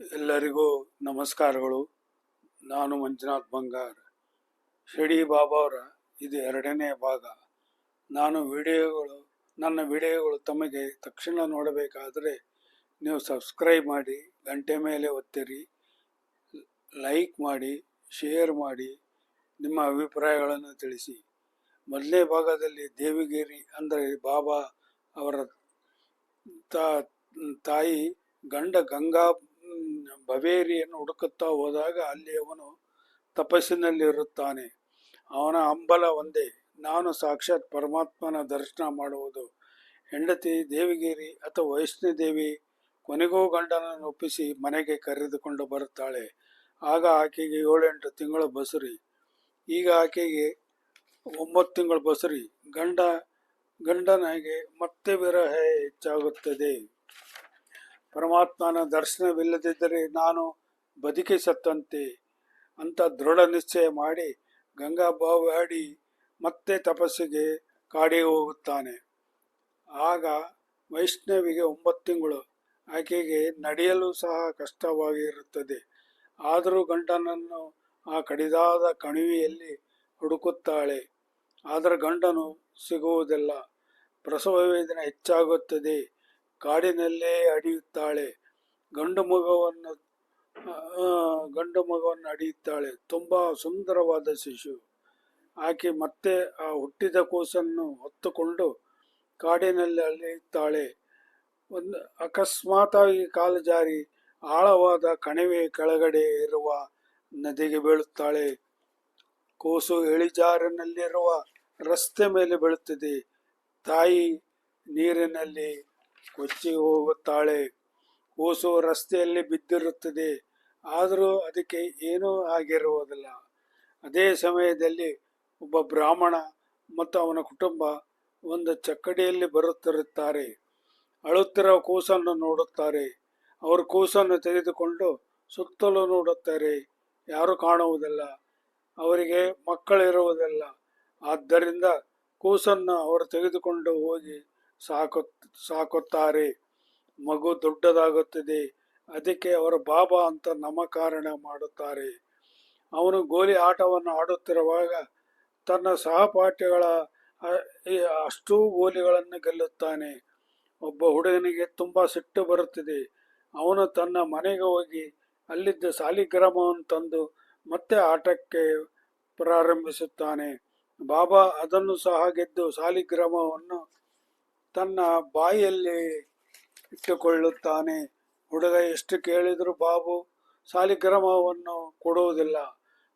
ಎಲ್ಲರಿಗೂ ನಮಸ್ಕಾರಗಳು. ನಾನು ಮಂಜುನಾಥ್ ಬಂಗಾರ್. ಶಿಡಿ ಬಾಬಾ ಅವರ ಇದು ಎರಡನೇ ಭಾಗ. ನಾನು ವಿಡಿಯೋಗಳು, ನನ್ನ ವಿಡಿಯೋಗಳು ತಮಗೆ ತಕ್ಷಣ ನೋಡಬೇಕಾದರೆ ನೀವು ಸಬ್ಸ್ಕ್ರೈಬ್ ಮಾಡಿ, ಗಂಟೆ ಮೇಲೆ ಒತ್ತಿರಿ, ಲೈಕ್ ಮಾಡಿ, ಶೇರ್ ಮಾಡಿ, ನಿಮ್ಮ ಅಭಿಪ್ರಾಯಗಳನ್ನು ತಿಳಿಸಿ. ಮೊದಲನೇ ಭಾಗದಲ್ಲಿ ದೇವಿಗಿರಿ ಅಂದರೆ ಬಾಬಾ ಅವರ ತಾಯಿ ಗಂಡ ಗಂಗಾ ಬವೇರಿಯನ್ನು ಹುಡುಕುತ್ತಾ ಹೋದಾಗ ಅಲ್ಲಿ ಅವನು ತಪಸ್ಸಿನಲ್ಲಿರುತ್ತಾನೆ. ಅವನ ಹಂಬಲ ಒಂದೇ, ನಾನು ಸಾಕ್ಷಾತ್ ಪರಮಾತ್ಮನ ದರ್ಶನ ಮಾಡುವುದು. ಹೆಂಡತಿ ದೇವಿಗಿರಿ ಅಥವಾ ವೈಷ್ಣೋದೇವಿ ಕೊನೆಗೂ ಗಂಡನನ್ನು ಒಪ್ಪಿಸಿ ಮನೆಗೆ ಕರೆದುಕೊಂಡು ಬರುತ್ತಾಳೆ. ಆಗ ಆಕೆಗೆ ಏಳೆಂಟು ತಿಂಗಳು ಬಸುರಿ. ಈಗ ಆಕೆಗೆ ಒಂಬತ್ತು ತಿಂಗಳು ಬಸುರಿ. ಗಂಡ, ಗಂಡನಿಗೆ ಮತ್ತೆ ವಿರಹ ಹೆಚ್ಚಾಗುತ್ತದೆ. ಪರಮಾತ್ಮನ ದರ್ಶನವಿಲ್ಲದಿದ್ದರೆ ನಾನು ಬದುಕಿ ಸತ್ತಂತೆ ಅಂತ ದೃಢ ನಿಶ್ಚಯ ಮಾಡಿ ಗಂಗಾ ಬಾವಾಡಿ ಮತ್ತೆ ತಪಸ್ಸಿಗೆ ಕಾಡಿ ಹೋಗುತ್ತಾನೆ. ಆಗ ವೈಷ್ಣವಿಗೆ ಒಂಬತ್ತು ತಿಂಗಳು. ಆಕೆಗೆ ನಡೆಯಲು ಸಹ ಕಷ್ಟವಾಗಿರುತ್ತದೆ ಆದರೂ ಗಂಡನನ್ನು ಆ ಕಡಿದಾದ ಕಣಿವೆಯಲ್ಲಿ ಹುಡುಕುತ್ತಾಳೆ. ಆದರೆ ಗಂಡನು ಸಿಗುವುದಿಲ್ಲ. ಪ್ರಸವ ವೇದನೆ ಹೆಚ್ಚಾಗುತ್ತದೆ. ಕಾಡಿನಲ್ಲೇ ಅಡಿಯುತ್ತಾಳೆ. ಗಂಡು ಮಗವನ್ನು ಗಂಡು ಮಗವನ್ನು ಅಡಿಯುತ್ತಾಳೆ. ತುಂಬ ಸುಂದರವಾದ ಶಿಶು. ಆಕೆ ಮತ್ತೆ ಆ ಹುಟ್ಟಿದ ಕೂಸನ್ನು ಹೊತ್ತುಕೊಂಡು ಕಾಡಿನಲ್ಲಿ ಅಳೆಯುತ್ತಾಳೆ ಒಂದು ಅಕಸ್ಮಾತಾಗಿ ಕಾಲು ಜಾರಿ ಆಳವಾದ ಕಣಿವೆ ಕೆಳಗಡೆ ಇರುವ ನದಿಗೆ ಬೀಳುತ್ತಾಳೆ. ಕೂಸು ಇಳಿಜಾರಿನಲ್ಲಿರುವ ರಸ್ತೆ ಮೇಲೆ ಬೀಳುತ್ತದೆ. ತಾಯಿ ನೀರಿನಲ್ಲಿ ಕೊಚ್ಚಿ ಹೋಗುತ್ತಾಳೆ. ಕೂಸು ರಸ್ತೆಯಲ್ಲಿ ಬಿದ್ದಿರುತ್ತದೆ. ಆದರೂ ಅದಕ್ಕೆ ಏನೂ ಆಗಿರುವುದಿಲ್ಲ. ಅದೇ ಸಮಯದಲ್ಲಿ ಒಬ್ಬ ಬ್ರಾಹ್ಮಣ ಮತ್ತು ಅವನ ಕುಟುಂಬ ಒಂದು ಚಕ್ಕಡಿಯಲ್ಲಿ ಬರುತ್ತಿರುತ್ತಾರೆ. ಅಳುತ್ತಿರುವ ಕೂಸನ್ನು ನೋಡುತ್ತಾರೆ. ಅವರು ಕೂಸನ್ನು ತೆಗೆದುಕೊಂಡು ಸುತ್ತಲೂ ನೋಡುತ್ತಾರೆ. ಯಾರು ಕಾಣುವುದಿಲ್ಲ. ಅವರಿಗೆ ಮಕ್ಕಳಿರುವುದಿಲ್ಲ. ಆದ್ದರಿಂದ ಕೂಸನ್ನು ಅವರು ತೆಗೆದುಕೊಂಡು ಹೋಗಿ ಸಾಕು ಸಾಕುತ್ತಾರೆ. ಮಗು ದೊಡ್ಡದಾಗುತ್ತದೆ. ಅದಕ್ಕೆ ಅವರು ಬಾಬಾ ಅಂತ ನಾಮಕರಣ ಮಾಡುತ್ತಾರೆ. ಅವನು ಗೋಲಿ ಆಟವನ್ನು ಆಡುತ್ತಿರುವಾಗ ತನ್ನ ಸಹಪಾಠಿಗಳ ಅಷ್ಟೂ ಗೋಲಿಗಳನ್ನು ಗೆಲ್ಲುತ್ತಾನೆ. ಒಬ್ಬ ಹುಡುಗನಿಗೆ ತುಂಬ ಸಿಟ್ಟು ಬರುತ್ತಿದೆ. ಅವನು ತನ್ನ ಮನೆಗೆ ಹೋಗಿ ಅಲ್ಲಿದ್ದ ಸಾಲಿಗ್ರಾಮವನ್ನು ತಂದು ಮತ್ತೆ ಆಟಕ್ಕೆ ಪ್ರಾರಂಭಿಸುತ್ತಾನೆ. ಬಾಬಾ ಅದನ್ನು ಸಹ ಗೆದ್ದು ಸಾಲಿಗ್ರಾಮವನ್ನು ತನ್ನ ಬಾಯಿಯಲ್ಲಿ ಇಟ್ಟುಕೊಳ್ಳುತ್ತಾನೆ. ಹುಡುಗ ಎಷ್ಟು ಕೇಳಿದರೂ ಬಾಬು ಸಾಲಿಗ್ರಾಮವನ್ನು ಕೊಡುವುದಿಲ್ಲ.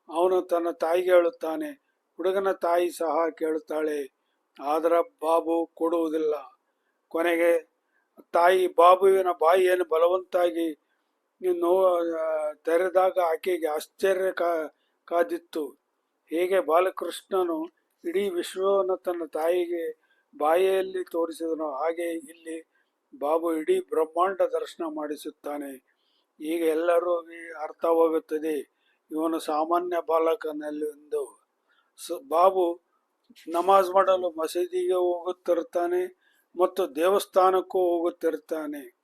ಅವನು ತನ್ನ ತಾಯಿಗೆ ಹೇಳುತ್ತಾನೆ. ಹುಡುಗನ ತಾಯಿ ಸಹ ಕೇಳುತ್ತಾಳೆ. ಆದರೆ ಬಾಬು ಕೊಡುವುದಿಲ್ಲ. ಕೊನೆಗೆ ತಾಯಿ ಬಾಬುವಿನ ಬಾಯಿಯನ್ನು ಬಲವಂತಾಗಿ ನೋ ತೆರೆದಾಗ ಆಕೆಗೆ ಆಶ್ಚರ್ಯ ಕಾದಿತ್ತು. ಹೇಗೆ ಬಾಲಕೃಷ್ಣನು ಇಡೀ ವಿಶ್ವವನ್ನು ತನ್ನ ತಾಯಿಗೆ ಬಾಯಿಯಲ್ಲಿ ತೋರಿಸಿದನು. ಹಾಗೆ ಇಲ್ಲಿ ಬಾಬು ಇಡೀ ಬ್ರಹ್ಮಾಂಡ ದರ್ಶನ ಮಾಡಿಸುತ್ತಾನೆ. ಈಗ ಎಲ್ಲರೂ ಅರ್ಥವಾಗುತ್ತದೆ ಇವನು ಸಾಮಾನ್ಯ ಬಾಲಕನಲ್ಲಿ ಒಂದು. ಬಾಬು ನಮಾಜ್ ಮಾಡಲು ಮಸೀದಿಗೆ ಹೋಗುತ್ತಿರುತ್ತಾನೆ ಮತ್ತು ದೇವಸ್ಥಾನಕ್ಕೂ ಹೋಗುತ್ತಿರುತ್ತಾನೆ.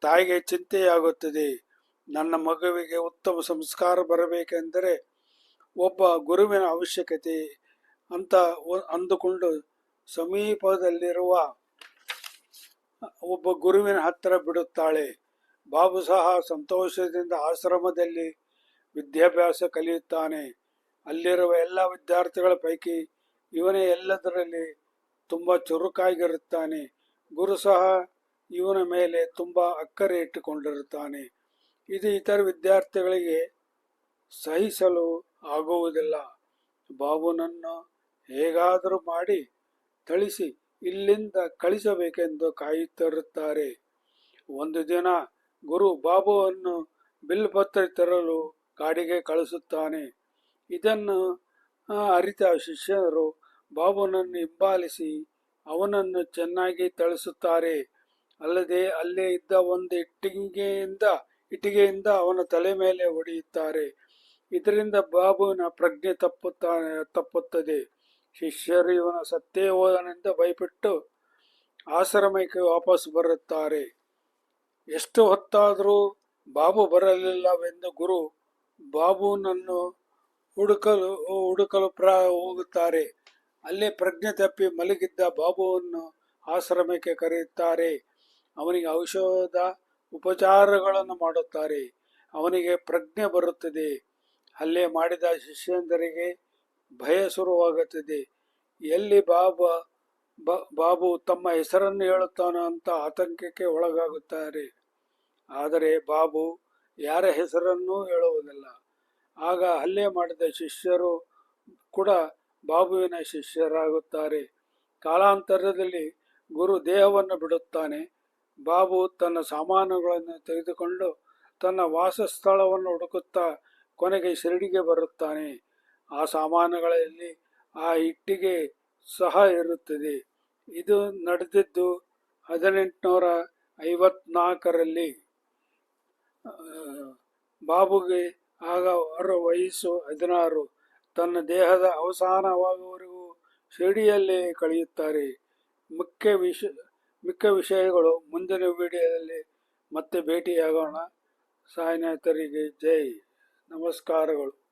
ತಾಯಿಗೆ ಚಿಂತೆಯಾಗುತ್ತದೆ. ನನ್ನ ಮಗುವಿಗೆ ಉತ್ತಮ ಸಂಸ್ಕಾರ ಬರಬೇಕೆಂದರೆ ಒಬ್ಬ ಗುರುವಿನ ಅವಶ್ಯಕತೆ ಅಂತ ಅಂದುಕೊಂಡು ಸಮೀಪದಲ್ಲಿರುವ ಒಬ್ಬ ಗುರುವಿನ ಹತ್ತಿರ ಬಿಡುತ್ತಾಳೆ. ಬಾಬು ಸಹ ಸಂತೋಷದಿಂದ ಆಶ್ರಮದಲ್ಲಿ ವಿದ್ಯಾಭ್ಯಾಸ ಕಲಿಯುತ್ತಾನೆ. ಅಲ್ಲಿರುವ ಎಲ್ಲ ವಿದ್ಯಾರ್ಥಿಗಳ ಪೈಕಿ ಇವನೇ ಎಲ್ಲದರಲ್ಲಿ ತುಂಬ ಚುರುಕಾಗಿರುತ್ತಾನೆ. ಗುರು ಸಹ ಇವನ ಮೇಲೆ ತುಂಬ ಅಕ್ಕರೆ ಇಟ್ಟುಕೊಂಡಿರುತ್ತಾನೆ. ಇದು ಇತರ ವಿದ್ಯಾರ್ಥಿಗಳಿಗೆ ಸಹಿಸಲು ಆಗುವುದಿಲ್ಲ. ಬಾಬುನನ್ನು ಹೇಗಾದರೂ ಮಾಡಿ ಥಳಿಸಿ, ಇಲ್ಲಿಂದ ಕಳಿಸಬೇಕೆಂದು ಕಾಯುತ್ತಿರುತ್ತಾರೆ. ಒಂದು ದಿನ ಗುರು ಬಾಬುವನ್ನು ಬಿಲ್ಪತ್ರ ತರಲು ಕಾಡಿಗೆ ಕಳಿಸುತ್ತಾನೆ. ಇದನ್ನು ಅರಿತ ಶಿಷ್ಯರು ಬಾಬುನನ್ನು ಹಿಂಬಾಲಿಸಿ ಅವನನ್ನು ಚೆನ್ನಾಗಿ ತಳಿಸುತ್ತಾರೆ ಅಲ್ಲದೆ ಅಲ್ಲೇ ಇದ್ದ ಒಂದು ಇಟ್ಟಿಗೆಯಿಂದ ಇಟ್ಟಿಗೆಯಿಂದ ಅವನ ತಲೆ ಮೇಲೆ ಹೊಡೆಯುತ್ತಾರೆ. ಇದರಿಂದ ಬಾಬುವಿನ ಪ್ರಜ್ಞೆ ತಪ್ಪುತ್ತಾನೆ ತಪ್ಪುತ್ತದೆ. ಶಿಷ್ಯರು ಇವನ ಸತ್ತೇ ಹೋದನೆಂದು ಭಯಪಟ್ಟು ಆಶ್ರಮಕ್ಕೆ ವಾಪಸ್ ಬರುತ್ತಾರೆ. ಎಷ್ಟು ಹೊತ್ತಾದರೂ ಬಾಬು ಬರಲಿಲ್ಲವೆಂದು ಗುರು ಬಾಬುನನ್ನು ಹುಡುಕಲು ಹುಡುಕಲು ಪ್ರ, ಹೋಗುತ್ತಾರೆ. ಅಲ್ಲೇ ಪ್ರಜ್ಞೆ ತಪ್ಪಿ ಮಲಗಿದ್ದ ಬಾಬುವನ್ನು ಆಶ್ರಮಕ್ಕೆ ಕರೆಯುತ್ತಾರೆ. ಅವನಿಗೆ ಔಷಧ ಉಪಚಾರಗಳನ್ನು ಮಾಡುತ್ತಾರೆ. ಅವನಿಗೆ ಪ್ರಜ್ಞೆ ಬರುತ್ತದೆ. ಅಲ್ಲೇ ಮಾಡಿದ ಶಿಷ್ಯಂದರಿಗೆ ಭಯ ಶುರುವಾಗುತ್ತದೆ. ಎಲ್ಲಿ ಬಾಬಾ ಬಾಬು ತಮ್ಮ ಹೆಸರನ್ನು ಹೇಳುತ್ತಾನೋ ಅಂತ ಆತಂಕಕ್ಕೆ ಒಳಗಾಗುತ್ತಾರೆ. ಆದರೆ ಬಾಬು ಯಾರ ಹೆಸರನ್ನೂ ಹೇಳುವುದಿಲ್ಲ. ಆಗ ಹಲ್ಲೆ ಮಾಡಿದ ಶಿಷ್ಯರು ಕೂಡ ಬಾಬುವಿನ ಶಿಷ್ಯರಾಗುತ್ತಾರೆ. ಕಾಲಾಂತರದಲ್ಲಿ ಗುರು ದೇಹವನ್ನು ಬಿಡುತ್ತಾನೆ. ಬಾಬು ತನ್ನ ಸಾಮಾನುಗಳನ್ನು ತೆಗೆದುಕೊಂಡು ತನ್ನ ವಾಸಸ್ಥಳವನ್ನು ಹುಡುಕುತ್ತಾ ಕೊನೆಗೆ ಶಿರಡಿಗೆ ಬರುತ್ತಾನೆ. ಆ ಸಾಮಾನುಗಳಲ್ಲಿ ಆ ಇಟ್ಟಿಗೆ ಸಹ ಇರುತ್ತದೆ. ಇದು ನಡೆದಿದ್ದು ಹದಿನೆಂಟುನೂರ ಐವತ್ನಾಲ್ಕರಲ್ಲಿ ಬಾಬುಗೆ ಆಗ ಅವರ ವಯಸ್ಸು ಹದಿನಾರು. ತನ್ನ ದೇಹದ ಅವಸಾನವಾಗುವವರೆಗೂ ಶಿರಡಿಯಲ್ಲೇ ಕಳೆಯುತ್ತಾರೆ. ಮುಖ್ಯ ವಿಷ, ಮುಖ್ಯ ವಿಷಯಗಳು ಮುಂದಿನ ವಿಡಿಯೋದಲ್ಲಿ ಮತ್ತೆ ಭೇಟಿಯಾಗೋಣ. ಸಾಯಿನಾಥರಿಗೆ ಜೈ. ನಮಸ್ಕಾರಗಳು.